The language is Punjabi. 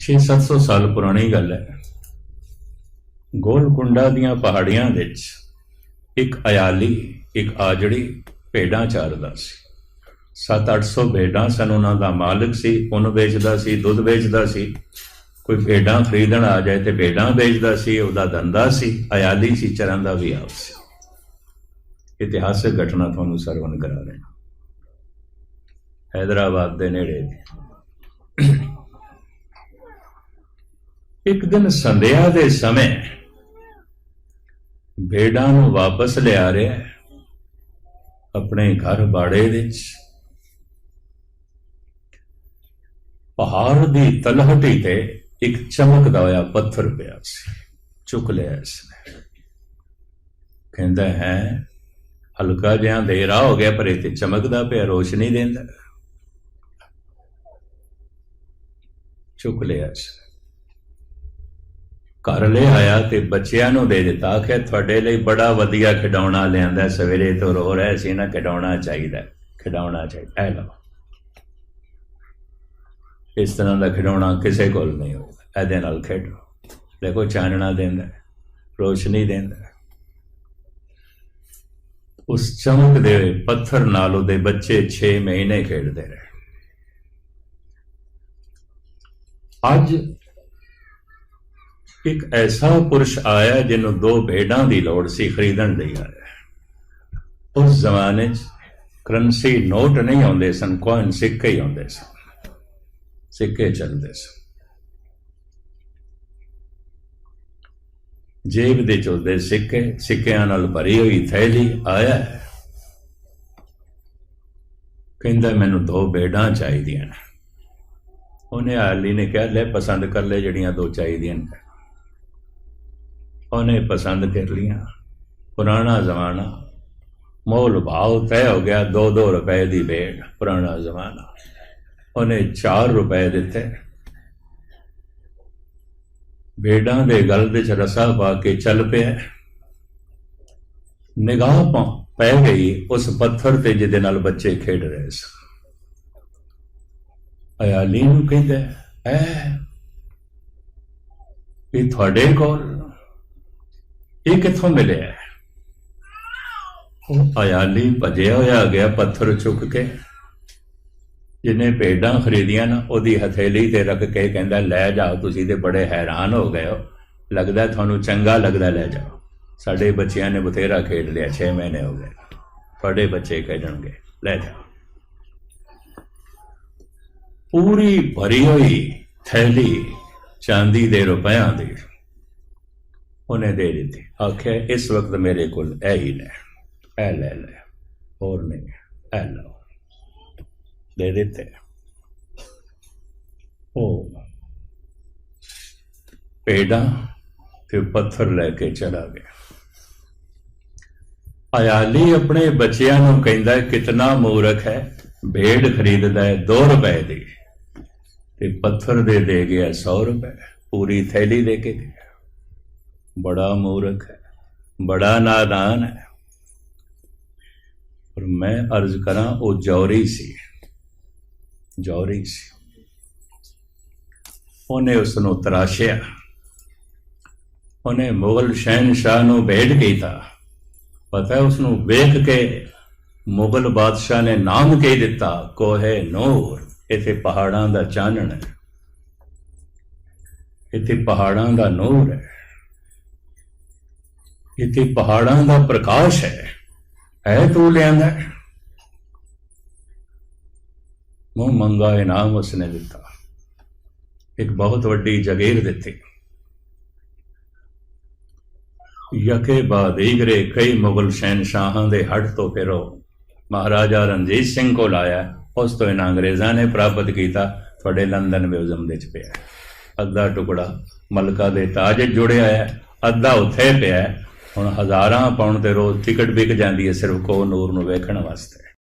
6-700 ਸਾਲ ਪੁਰਾਣੀ ਗੱਲ ਹੈ। ਗੋਲਕੁੰਡਾ ਦੀਆਂ ਪਹਾੜੀਆਂ ਵਿੱਚ ਇੱਕ ਅਯਾਲੀ, ਇੱਕ ਆਜੜੀ ਭੇਡਾਂ ਚਾਰਦਾ ਸੀ। 7-800 ਭੇਡਾਂ ਸਨ ਉਹਨਾਂ ਦਾ ਮਾਲਕ ਸੀ ਉਹਨ ਵੇਚਦਾ ਸੀ, ਦੁੱਧ ਵੇਚਦਾ ਸੀ। ਕੋਈ ਭੇਡਾਂ ਖਰੀਦਣ ਆ ਜਾਏ ਤੇ ਭੇਡਾਂ ਵੇਚਦਾ ਸੀ, ਉਹਦਾ ਧੰਦਾ ਸੀ, ਅਯਾਲੀ ਸੀ ਚਰਾਂ ਦਾ ਵੀ ਆਪ ਸੀ। ਇਤਿਹਾਸਕ ਘਟਨਾ ਤੁਹਾਨੂੰ ਸਰਵਨ ਕਰਾ ਰਿਹਾ ਹੈਦਰਾਬਾਦ ਦੇ ਨੇੜੇ ਇੱਕ ਦਿਨ ਸੰਧਿਆ ਦੇ ਸਮੇਂ ਭੇਡਾਂ ਨੂੰ ਵਾਪਸ ਲਿਆ ਰਿਹਾ ਆਪਣੇ ਘਰ ਬਾੜੇ ਵਿੱਚ। ਪਹਾੜ ਦੀ ਤਲਹਟੀ ਤੇ ਇੱਕ ਚਮਕਦਾ ਹੋਇਆ ਪੱਥਰ ਪਿਆ ਸੀ, ਚੁੱਕ ਲਿਆ ਇਸਨੇ ਕਹਿੰਦਾ, ਹੈ, ਹਲਕਾ ਜਿਹਾ ਅੰਧੇਰਾ ਹੋ ਗਿਆ, ਪਰ ਇਹ ਤੇ ਚਮਕਦਾ ਪਿਆ, ਰੋਸ਼ਨੀ ਦਿੰਦਾ। ਚੁੱਕ ਲਿਆ ਇਸਨੇ ਘਰ ਲੈ ਆਇਆ ਤੇ ਬੱਚਿਆਂ ਨੂੰ ਦੇ ਦਿੱਤਾ। ਕਿ ਤੁਹਾਡੇ ਲਈ ਬੜਾ ਵਧੀਆ ਖਿਡੌਣਾ ਲਿਆਂਦਾ, ਸਵੇਰੇ ਤੋਂ ਰੋ ਰਿਹਾ ਸੀ ਨਾ, ਖਿਡੌਣਾ ਚਾਹੀਦਾ ਖਿਡੌਣਾ ਚਾਹੀਦਾ ਇਹ ਲਓ। ਇਸ ਤਰ੍ਹਾਂ ਦਾ ਖਿਡੌਣਾ ਕਿਸੇ ਕੋਲ ਨਹੀਂ ਹੋਊਗਾ। ਇਹਦੇ ਨਾਲ ਖੇਡੋ। ਦੇਖੋ, ਚਾਨਣਾ ਦਿੰਦਾ ਰੋਸ਼ਨੀ ਦਿੰਦਾ ਉਸ ਚਮਕਦੇ ਹੋਏ ਪੱਥਰ ਨਾਲ ਉਹਦੇ ਬੱਚੇ 6 ਮਹੀਨੇ ਖੇਡਦੇ ਰਹੇ। ਅੱਜ ਇੱਕ ਐਸਾ ਪੁਰਸ਼ ਆਇਆ ਜਿਹਨੂੰ ਦੋ ਭੇਡਾਂ ਦੀ ਲੋੜ ਸੀ ਖਰੀਦਣ ਲਈ ਆਇਆ। ਉਸ ਜ਼ਮਾਨੇ 'ਚ ਕਰੰਸੀ ਨੋਟ ਨਹੀਂ ਆਉਂਦੇ ਸਨ, ਕੋਇਨ ਸਿੱਕੇ ਹੀ ਆਉਂਦੇ ਸਨ। ਸਿੱਕੇ ਚੱਲਦੇ ਸਨ। ਜੇਬ ਦੇ ਚੋਦੇ ਸਿੱਕੇ, ਸਿੱਕਿਆਂ ਨਾਲ ਭਰੀ ਹੋਈ ਥੈਲੀ ਆਇਆ। ਕਹਿੰਦਾ, ਮੈਨੂੰ ਦੋ ਬੇੜਾਂ ਚਾਹੀਦੀਆਂ ਨੇ। ਉਹਨੇ ਆਲੀ ਨੇ ਕਿਹਾ, ਲੈ, ਪਸੰਦ ਕਰ ਲੈ ਜਿਹੜੀਆਂ ਦੋ ਚਾਹੀਦੀਆਂ ਨੇ। ਉਹਨੇ ਪਸੰਦ ਕਰ ਲੀਆਂ ਪੁਰਾਣਾ ਜ਼ਮਾਨਾ। ਮੋਲ ਭਾਵ ਤੈਅ ਹੋ ਗਿਆ 2-2 ਰੁਪਏ ਦੀ ਭੇਡ ਪੁਰਾਣਾ ਜ਼ਮਾਨਾ। ਉਹਨੇ 4 ਰੁਪਏ ਦਿੱਤੇ। ਭੇਡਾਂ ਦੇ ਗਲ ਵਿੱਚ ਰਸਾ ਪਾ ਕੇ ਚੱਲ ਪਿਆ। ਨਿਗਾਹ ਪਾ ਪੈ ਗਈ ਉਸ ਪੱਥਰ ਤੇ ਜਿਹਦੇ ਨਾਲ ਬੱਚੇ ਖੇਡ ਰਹੇ ਸਨ। ਅਯਾਲੀ ਨੂੰ ਕਹਿੰਦਾ, ਐ ਇਹ ਤੁਹਾਡੇ ਕੋਲ ਇਹ ਕਿੱਥੋਂ ਮਿਲਿਆ। ਹੈ? ਉਹ ਅਯਾਲੀ ਭਜਿਆ ਹੋਇਆ ਗਿਆ ਪੱਥਰ ਚੁੱਕ ਕੇ। ਜਿਹਨੇ ਭੇਡਾਂ ਖਰੀਦੀਆਂ ਨਾ, ਉਹਦੀ ਹਥੇਲੀ ਤੇ ਰੱਖ ਕੇ ਕਹਿੰਦਾ, ਲੈ ਜਾਓ, ਤੁਸੀਂ ਤੇ ਬੜੇ ਹੈਰਾਨ ਹੋ ਗਏ ਹੋ। ਲੱਗਦਾ ਤੁਹਾਨੂੰ ਚੰਗਾ ਲੱਗਦਾ, ਲੈ ਜਾਓ। ਸਾਡੇ ਬੱਚਿਆਂ ਨੇ ਬਥੇਰਾ ਖੇਡ ਲਿਆ 6 ਮਹੀਨੇ ਹੋ ਗਏ। ਤੁਹਾਡੇ ਬੱਚੇ ਖੇਡਣਗੇ, ਲੈ ਜਾਓ। ਪੂਰੀ ਭਰੀ ਹੋਈ ਥੈਲੀ ਚਾਂਦੀ ਦੇ ਰੁਪਿਆਂ ਦੀ। ਉਹਨੇ ਦੇ ਦਿੱਤੀ। ਆਖਿਆ, ਇਸ ਵਕਤ ਮੇਰੇ ਕੋਲ ਇਹ ਹੀ ਲੈ ਇਹ ਲੈ ਲੈ, ਹੋਰ ਨਹੀਂ, ਇਹ ਲਓ। ਦੇ ਦਿੱਤੇ। ਉਹ ਪੇੜਾ ਤੇ ਪੱਥਰ ਲੈ ਕੇ ਚਲਾ ਗਿਆ। ਅਯਾਲੀ ਆਪਣੇ ਬੱਚਿਆਂ ਨੂੰ ਕਹਿੰਦਾ, ਕਿਤਨਾ ਮੂਰਖ ਹੈ, ਭੇਡ ਖਰੀਦਦਾ ਹੈ 2 ਰੁਪਏ ਦੀ ਤੇ ਪੱਥਰ ਦੇ ਦੇ ਗਿਆ 100 ਰੁਪਏ, ਪੂਰੀ ਥੈਲੀ ਦੇ ਕੇ ਗਿਆ। ਬੜਾ ਮੂਰਖ ਹੈ, ਬੜਾ ਨਾਦਾਨ ਹੈ। ਪਰ ਮੈਂ ਅਰਜ਼ ਕਰਾਂ, ਉਹ ਜੌਰੀ ਸੀ। ਜੌਰੀ ਸੀ। ਉਹਨੇ ਉਸ ਨੂੰ ਤਰਾਸ਼ਿਆ। ਉਹਨੇ ਮੁਗਲ ਸ਼ਹਿਨशाह ਨੂੰ ਭੇਟ ਕੀਤਾ। ਪਤਾ ਹੈ ਉਸ ਨੂੰ ਵੇਖ ਕੇ ਮੁਗਲ ਬਾਦਸ਼ਾਹ ਨੇ ਨਾਮ ਕੀ ਦਿੱਤਾ, ਕੋਹੇ ਨੂਰ, ਇਥੇ ਪਹਾੜਾਂ ਦਾ ਚਾਨਣ ਹੈ। ਇਥੇ ਪਹਾੜਾਂ ਦਾ ਨੂਰ ਹੈ। ਇਥੇ ਪਹਾੜਾਂ ਦਾ ਪ੍ਰਕਾਸ਼ ਹੈ। ਐ ਤੂੰ ਲਿਆਂਦਾ ਮੂੰਹ ਮੰਗਾ ਇਨਾਮ ਉਸਨੇ ਦਿੱਤਾ। ਇੱਕ ਬਹੁਤ ਵੱਡੀ ਜਗੀਰ ਦਿੱਤੀ। ਯਕੇ ਬਾਦ ਕਈ ਮੁਗਲ ਸ਼ਹਿਨशाਹਾਂ ਦੇ ਹੱਟ ਤੋਂ ਫਿਰ। ਉਹ ਮਹਾਰਾਜਾ ਰਣਜੀਤ ਸਿੰਘ ਕੋਲ ਆਇਆ। ਉਸ ਤੋਂ ਇਹਨਾਂ ਅੰਗਰੇਜ਼ਾਂ ਨੇ ਪ੍ਰਾਪਤ ਕੀਤਾ। ਤੁਹਾਡੇ ਲੰਡਨ ਮਿਊਜ਼ੀਅਮ ਦੇ ਚ ਪਿਆ ਅੱਧਾ ਟੁਕੜਾ ਮਲਕਾ ਦੇ ਤਾਜ ਜੁੜਿਆ ਹੈ। ਅੱਧਾ ਉੱਥੇ ਪਿਆ ਹੁਣ ਹਜ਼ਾਰਾਂ ਪਾਉਣ ਤੇ ਰੋਜ਼ ਟਿਕਟ ਵਿਕ ਜਾਂਦੀ ਹੈ ਸਿਰਫ ਕੋ ਨੂਰ ਨੂੰ ਵੇਖਣ ਵਾਸਤੇ।